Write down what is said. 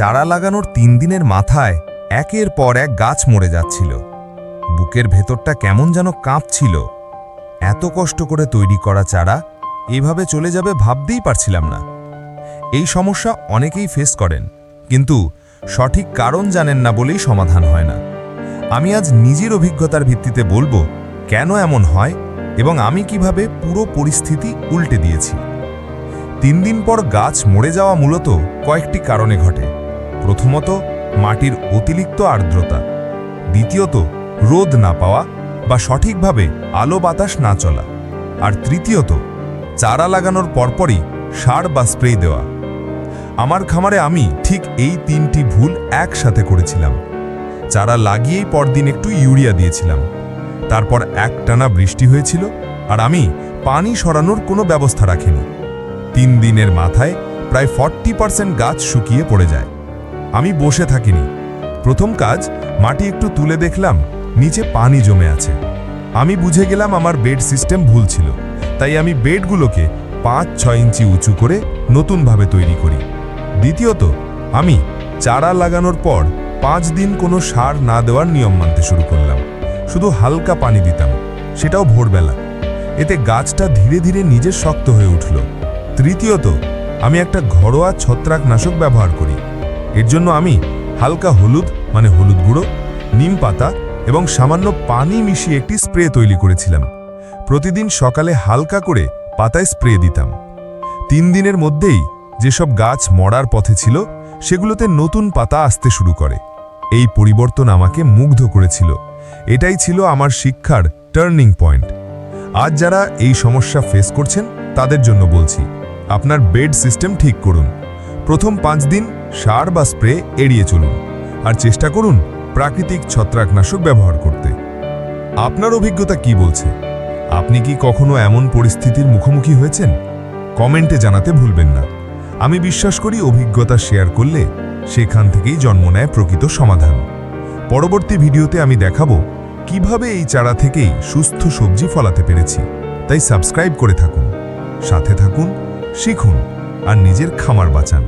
চারা লাগানোর তিন দিনের মাথায় একের পর এক গাছ মরে যাচ্ছিল। বুকের ভেতরটা কেমন যেন কাঁপছিল। এত কষ্ট করে তৈরি করা চারা এভাবে চলে যাবে ভাবতেই পারছিলাম না। এই সমস্যা অনেকেই ফেস করেন, কিন্তু সঠিক কারণ জানেন না বলেই সমাধান হয় না। আমি আজ নিজের অভিজ্ঞতার ভিত্তিতে বলব, কেন এমন হয় এবং আমি কীভাবে পুরো পরিস্থিতি উল্টে দিয়েছি। তিন দিন পর গাছ মরে যাওয়া মূলত কয়েকটি কারণে ঘটে। প্রথমত, মাটির অতিরিক্ত আর্দ্রতা। দ্বিতীয়ত, রোদ না পাওয়া বা সঠিকভাবে আলো বাতাস না চলা। আর তৃতীয়ত, চারা লাগানোর পরপরই সার বা স্প্রে দেওয়া। আমার খামারে আমি ঠিক এই তিনটি ভুল একসাথে করেছিলাম। চারা লাগিয়েই পরদিন একটু ইউরিয়া দিয়েছিলাম। তারপর একটানা বৃষ্টি হয়েছিল আর আমি পানি সরানোর কোনো ব্যবস্থা রাখিনি। তিন দিনের মাথায় প্রায় ফর্টি পার্সেন্ট গাছ শুকিয়ে পড়ে যায়। আমি বসে থাকিনি। প্রথম কাজ, মাটি একটু তুলে দেখলাম, নিচে পানি জমে আছে। আমি বুঝে গেলাম আমার বেড সিস্টেম ভুল ছিল। তাই আমি বেডগুলোকে পাঁচ, ছয় ইঞ্চি উঁচু করে নতুনভাবে তৈরি করি। দ্বিতীয়ত, আমি চারা লাগানোর পর পাঁচ দিন কোনো সার না দেওয়ার নিয়ম মানতে শুরু করলাম। শুধু হালকা পানি দিতাম, সেটাও ভোরবেলা। এতে গাছটা ধীরে ধীরে নিজে শক্ত হয়ে উঠল। তৃতীয়ত, আমি একটা ঘরোয়া ছত্রাকনাশক ব্যবহার করি। এর জন্য আমি হালকা হলুদ মানে হলুদ গুঁড়ো, নিম পাতা এবং সামান্য পানি মিশিয়ে একটি স্প্রে তৈরি করেছিলাম। প্রতিদিন সকালে হালকা করে পাতায় স্প্রে দিতাম। তিন দিনের মধ্যেই যেসব গাছ মরার পথে ছিল, সেগুলোতে নতুন পাতা আসতে শুরু করে। এই পরিবর্তন আমাকে মুগ্ধ করেছিল। এটাই ছিল আমার শিক্ষার টার্নিং পয়েন্ট। আজ যারা এই সমস্যা ফেস করছেন, তাদের জন্য বলছি, আপনার বেড সিস্টেম ঠিক করুন। প্রথম পাঁচ দিন সার বা স্প্রে এড়িয়ে চলুন আর চেষ্টা করুন প্রাকৃতিক ছত্রাকনাশক ব্যবহার করতে। আপনার অভিজ্ঞতা কি বলছে? আপনি কি কখনো এমন পরিস্থিতির মুখোমুখি হয়েছেন? কমেন্টে জানাতে ভুলবেন না। আমি বিশ্বাস করি অভিজ্ঞতা শেয়ার করলে সেখান থেকেই জন্ম নেয় প্রকৃত সমাধান। পরবর্তী ভিডিওতে আমি দেখাবো কীভাবে এই চারা থেকেই সুস্থ সবজি ফলাতে পেরেছি। তাই সাবস্ক্রাইব করে থাকুন। সাথে থাকুন, শিখুন আর নিজের খামার বাঁচান।